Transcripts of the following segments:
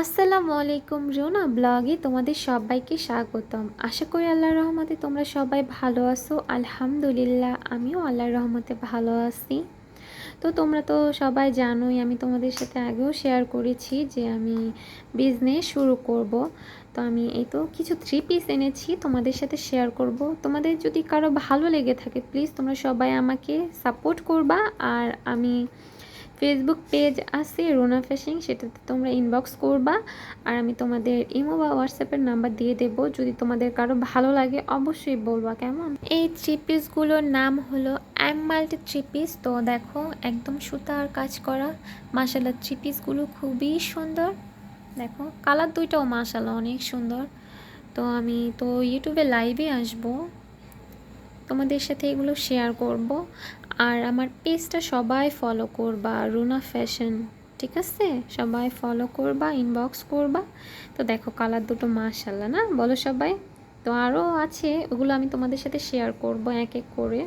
আসসালামু আলাইকুম রোনা ব্লগে তোমাদের সবাইকে স্বাগতম। আশা করি আল্লাহর রহমতে তোমরা সবাই ভালো আছো। আলহামদুলিল্লাহ, আমিও আল্লাহর রহমতে ভালো আছি। তো তোমরা তো সবাই জানোই, আমি তোমাদের সাথে আগেও শেয়ার করেছি যে আমি বিজনেস শুরু করব। তো আমি এই তো কিছু থ্রি পিস এনেছি, তোমাদের সাথে শেয়ার করব। তোমাদের যদি কারও ভালো লেগে থাকে প্লিজ তোমরা সবাই আমাকে সাপোর্ট করবা। আর আমি ফেসবুক পেজ আছে রোনা ফ্যাশিং সেটাতে তোমরা ইনবক্স করবা। আর আমি তোমাদের ইমো বা হোয়াটসঅ্যাপের নাম্বার দিয়ে দেব। যদি তোমাদের কারও ভালো লাগে, অবশ্যই বলবা, কেমন? এই থ্রি পিসগুলোর নাম হলো অ্যামাল্ট থ্রি পিস তো দেখো, একদম সুতার কাজ করা। মাসালা থ্রি পিসগুলো খুবই সুন্দর। দেখো কালার দুইটাও মাসালা অনেক সুন্দর। তো আমি তো ইউটিউবে লাইভে আসব। তোমাদের সাথে এগুলো শেয়ার করব। আর আমার পেজটা সবাই ফলো করবা রুনা ফ্যাশন ঠিক আছে? সবাই ফলো করবা ইনবক্স করবা। তো দেখো কালার দুটো মাশাল্লাহ না? বলো সবাই। তো আরও আছে, ওগুলো আমি তোমাদের সাথে শেয়ার করব এক এক করে।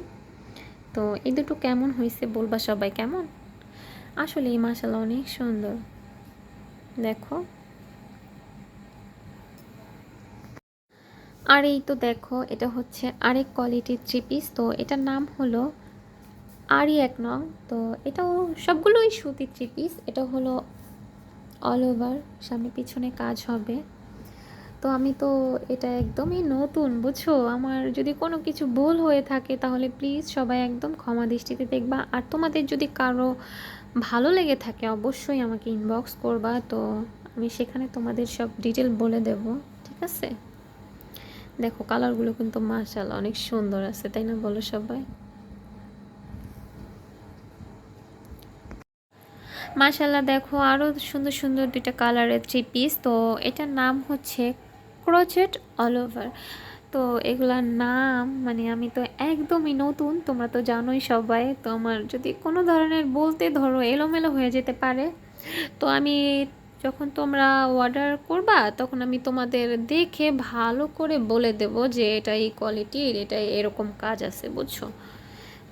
তো এই দুটো কেমন হয়েছে বলবা সবাই, কেমন? আসলে এই মাশাল্লাহ অনেক সুন্দর। দেখো। আর এই তো দেখো, এটা হচ্ছে আরেক কোয়ালিটির থ্রি পিস তো এটার নাম হলো আরই এক নং। তো এটাও সবগুলোই সুতির থ্রি পিস এটা হলো অল ওভার সামনে পিছনে কাজ হবে। তো আমি তো এটা একদমই নতুন, বুঝছ? আমার যদি কোনো কিছু ভুল হয়ে থাকে, তাহলে প্লিজ সবাই একদম ক্ষমা দৃষ্টিতে দেখবা। আর তোমাদের যদি কারও ভালো লেগে থাকে, অবশ্যই আমাকে ইনবক্স করবা। তো আমি সেখানে তোমাদের সব ডিটেল বলে দেব, ঠিক আছে? দেখো, কালারগুলো কিন্তু মাশাল অনেক সুন্দর আছে, তাই না বলো সবাই? মাশাল্লাহ দেখো আরও সুন্দর সুন্দর দুইটা কালারের থ্রি পিস তো এটার নাম হচ্ছে ক্রোচেট অল ওভার তো এগুলার নাম মানে আমি তো একদমই নতুন, তোমরা তো জানোই সবাই, তো আমার যদি কোনো ধরনের বলতে ধরো এলোমেলো হয়ে যেতে পারে, তো আমি যখন তোমরা অর্ডার করবা, তখন আমি তোমাদের দেখে ভালো করে বলে দেব যে এটা এই কোয়ালিটির এটা এরকম কাজ আছে, বুঝছ?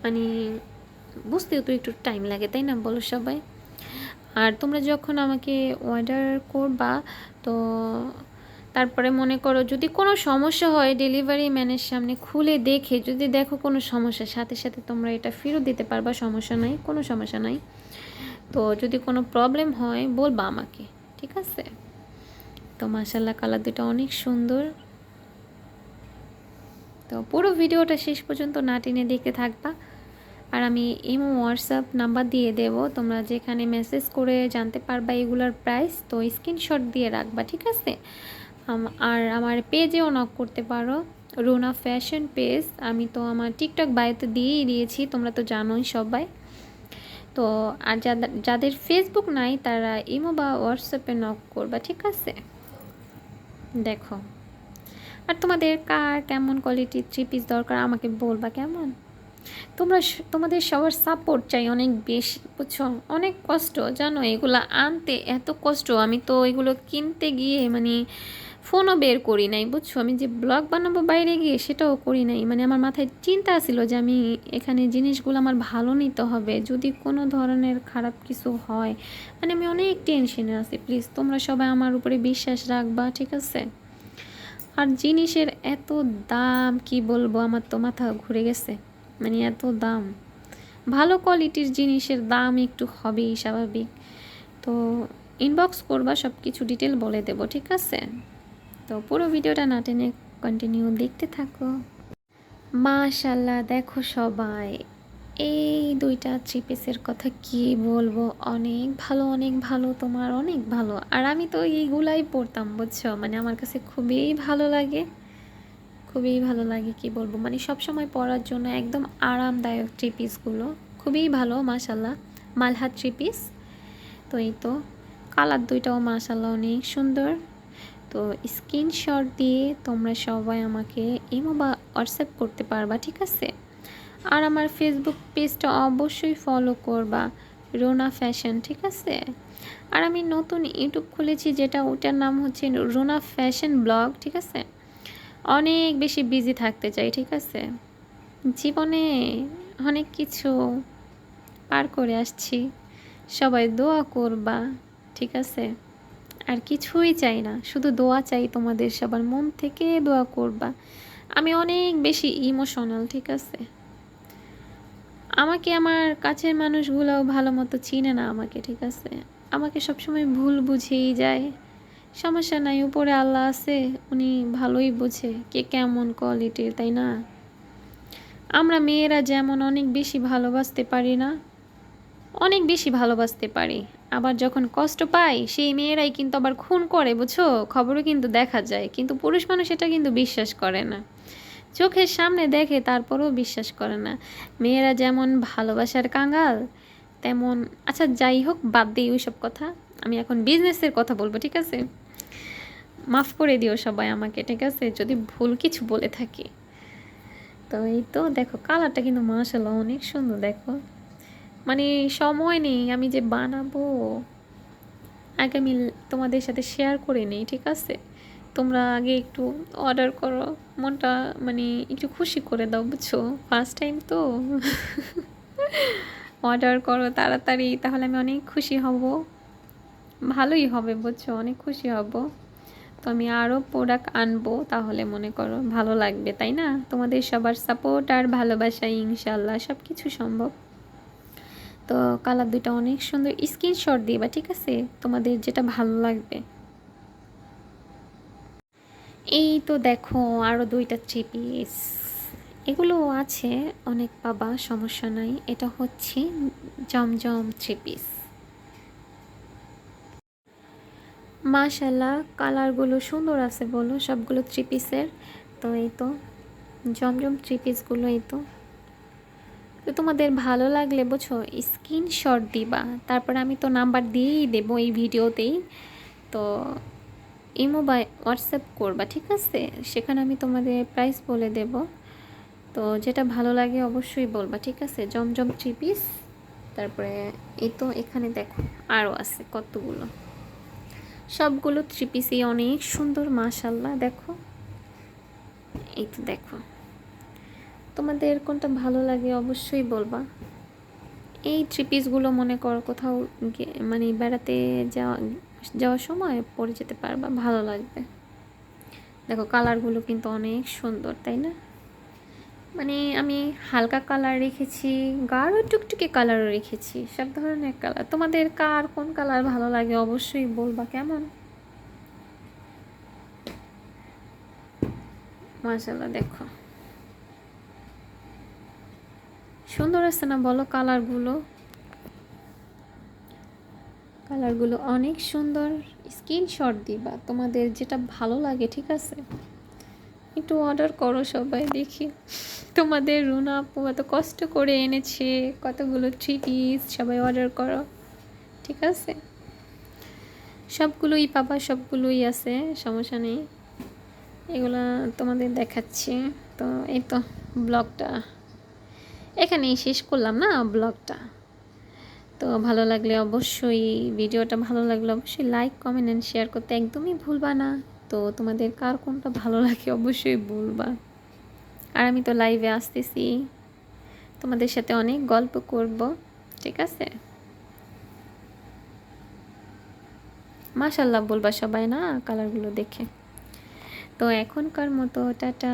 মানে বুঝতেও তো একটু টাইম লাগে, তাই না বলো সবাই? আর তোমরা যখন আমাকে অর্ডার করবা, তো তারপরে মনে করো যদি কোনো সমস্যা হয় ডেলিভারি ম্যানের সামনে খুলে দেখে, যদি দেখো কোনো সমস্যা, সাথে সাথে তোমরা এটা ফেরত দিতে পারবা, সমস্যা নাই, কোনো সমস্যা নাই। তো যদি কোনো প্রবলেম হয়, বলবা আমাকে। ঠিক আছে? তো মাসাল্লাহ কালার দুটো অনেক সুন্দর। তো পুরো ভিডিওটা শেষ পর্যন্ত না টেনে দেখতে থাকবা। আর আমি ইমো, হোয়াটসঅ্যাপ নাম্বার দিয়ে দেব। তোমরা যেখানে মেসেজ করে জানতে পারবা এগুলার প্রাইস তো স্ক্রিনশট দিয়ে রাখবা, ঠিক আছে? আর আমার পেজেও নক করতে পারো রোনা ফ্যাশন পেজ আমি তো আমার টিকটক বায়োতে দিয়েই দিয়েছি, তোমরা তো জানোই সবাই। তো আর যাদের ফেসবুক নাই, তারা ইমো বা হোয়াটসঅ্যাপে নক করবা, ঠিক আছে? দেখো। আর তোমাদের কার কেমন কোয়ালিটির থ্রি পিস দরকার, আমাকে বলবা কেমন? তোমরা তোমাদের সবার সাপোর্ট চাই অনেক বেশি, বুঝছ? অনেক কষ্ট, জানো? এগুলো আনতে এত কষ্ট, আমি তো এগুলো কিনতে গিয়ে মানে ফোনও বের করি নাই, বুঝছ? আমি যে ব্লগ বানাবো বাইরে গিয়ে সেটাও করি নাই। মানে আমার মাথায় চিন্তা ছিল যে আমি এখানে জিনিসগুলো আমার ভালো নিতে হবে। যদি কোনো ধরনের খারাপ কিছু হয় মানে আমি অনেক টেনশনে আছি প্লিজ তোমরা সবাই আমার উপরে বিশ্বাস রাখবা, ঠিক আছে? আর জিনিসের এত দাম, কি বলব? আমার তো মাথা ঘুরে গেছে। মানে এত দাম। ভালো কোয়ালিটির জিনিসের দাম একটু হবেই স্বাভাবিক। তো ইনবক্স করবা সব কিছু ডিটেল বলে দেবো, ঠিক আছে? তো পুরো ভিডিওটা না টেনে কন্টিনিউ দেখতে থাকো। মাশাল্লাহ দেখো সবাই, এই দুইটা থ্রি পিসের কথা কি বলব? অনেক ভালো অনেক ভালো, তোমার অনেক ভালো। আর আমি তো এইগুলাই পড়তাম, বুঝছ? মানে আমার কাছে খুবই ভালো লাগে, খুবই ভালো লাগে, কি বলব? মানে সব সময় পরার জন্য একদম আরামদায়ক থ্রি পিসগুলো খুবই ভালো মাশাল্লাহ মালহাত থ্রি পিস তো এই তো কালার দুইটাও মাশাল্লাহ অনেক সুন্দর। তো স্ক্রিনশট দিয়ে তোমরা সবাই আমাকে ইমো বা হোয়াটসঅ্যাপ করতে পারবা, ঠিক আছে? আর আমার ফেসবুক পেজটা অবশ্যই ফলো করবা, রোনা ফ্যাশন, ঠিক আছে? আর আমি নতুন ইউটিউব খুলেছি যেটা, ওটার নাম হচ্ছে রোনা ফ্যাশন ব্লগ, ঠিক আছে? অনেক বেশি বিজি থাকতে চাই, ঠিক আছে? জীবনে অনেক কিছু পার করে আসছি। সবাই দোয়া করবা, ঠিক আছে? আর কিছুই চাই না। শুধু দোয়া চাই তোমাদের সবার। মন থেকে দোয়া করবা। আমি অনেক বেশি ইমোশনাল ঠিক আছে? আমাকে আমার কাছের মানুষগুলোও ভালো মতো চিনে না আমাকে, ঠিক আছে? আমাকে সবসময় ভুল বুঝেই যায়। সমস্যা নাই, উপরে আল্লাহ আছে, উনি ভালোই বোঝে কে কেমন কোয়ালিটির তাই না? আমরা মেয়েরা যেমন অনেক বেশি ভালোবাসতে পারি না, অনেক বেশি ভালোবাসতে পারি। আবার যখন কষ্ট পাই, সেই মেয়েরাই কিন্তু আবার খুন করে, বুঝছ? খবরও কিন্তু দেখা যায়, কিন্তু পুরুষ মানুষ এটা কিন্তু বিশ্বাস করে না। চোখের সামনে দেখে তারপরেও বিশ্বাস করে না। মেয়েরা যেমন ভালোবাসার কাঙ্গাল তেমন আচ্ছা যাই হোক, বাদ দিই ওইসব কথা। আমি এখন বিজনেসের কথা বলব, ঠিক আছে? মাফ করে দিও সবাই আমাকে, ঠিক আছে? যদি ভুল কিছু বলে থাকি। তো এই তো, দেখো কালারটা কিন্তু মাসাল্লাহ অনেক সুন্দর, দেখো। মানে সময় নেই, আমি যে বানাবো। আগে আমি তোমাদের সাথে শেয়ার করে নিই, ঠিক আছে? তোমরা আগে একটু অর্ডার করো, মনটা মানে একটু খুশি করে দাও, বুঝছ? ফার্স্ট টাইম তো। অর্ডার করো তাড়াতাড়ি, তাহলে আমি অনেক খুশি হব। ভালোই হবে, বুঝছ? অনেক খুশি হব। তো আমি আরও প্রোডাক্ট আনব, তাহলে মনে করো ভালো লাগবে, তাই না? তোমাদের সবার সাপোর্ট আর ভালোবাসা ইনশাল্লাহ সব কিছু সম্ভব। তো কালার দুইটা অনেক সুন্দর। স্ক্রিনশট দিবা, ঠিক আছে? তোমাদের যেটা ভালো লাগবে। এই তো দেখো আরও দুইটা থ্রি পিস। এগুলো আছে, অনেক পাবা, সমস্যা নাই। এটা হচ্ছে জমজম থ্রি পিস। মাশাল্লাহ কালারগুলো সুন্দর আছে বলো, সবগুলো থ্রি পিসের। তো এই তো, জমজম থ্রি পিসগুলো এই তো। তো তোমাদের ভালো লাগলে বুঝো স্ক্রিনশট দিবা। তারপর আমি তো নাম্বার দিয়েই দেবো এই ভিডিওতেই। তো ইমো বা হোয়াটসঅ্যাপ করবা, ঠিক আছে? সেখানে আমি তোমাদের প্রাইস বলে দেব। তো যেটা ভালো লাগে অবশ্যই বলবা, ঠিক আছে? জমজম থ্রি পিস তারপরে এই তো এখানে দেখো আরও আছে কতগুলো। সবগুলো থ্রি পিসই অনেক সুন্দর মাশাল্লাহ দেখো। এই তো দেখো। তোমাদের কোনটা ভালো লাগে অবশ্যই বলবা। এই থ্রি পিসগুলো মনে করো কোথাও মানে বেড়াতে যাওয়া, যাওয়ার সময় পরে যেতে পারবা, ভালো লাগবে। দেখো কালারগুলো কিন্তু অনেক সুন্দর, তাই না? মানে আমি হালকা কালার রেখেছি, গাঢ় টুকটুকে কালারও রেখেছি, সব ধরনের কালার তোমাদের কার কোন কালার ভালো লাগে অবশ্যই বলবা, কেমন? মাশাল্লাহ দেখো। সুন্দর আছে না বলো কালারগুলো? কালারগুলো অনেক সুন্দর। স্ক্রিনশট দিবা, তোমাদের যেটা ভালো লাগে, ঠিক আছে? একটু অর্ডার করো সবাই, দেখি। তোমাদের রুনা আপু এত কষ্ট করে এনেছে, কতগুলো থ্রি পিস সবাই অর্ডার করো, ঠিক আছে? সবগুলোই পাবা, সবগুলোই আছে, সমস্যা নেই। এগুলা তোমাদের দেখাচ্ছি। তো এই তো ব্লগটা। এখানেই শেষ করলাম না ব্লগটা। তো ভালো লাগলে অবশ্যই ভিডিওটা ভালো লাগলে অবশ্যই লাইক কমেন্ট অ্যান্ড শেয়ার করতে একদমই ভুলবা না। তো তোমাদের কার কোনটা ভালো লাগে অবশ্যই বলবা। আর আমি তো লাইভে আসতেছি। তোমাদের সাথে অনেক গল্প করব, ঠিক আছে? মাশাল্লাহ বলবা সবাই না কালারগুলো দেখে। তো এখনকার মতো, টাটা।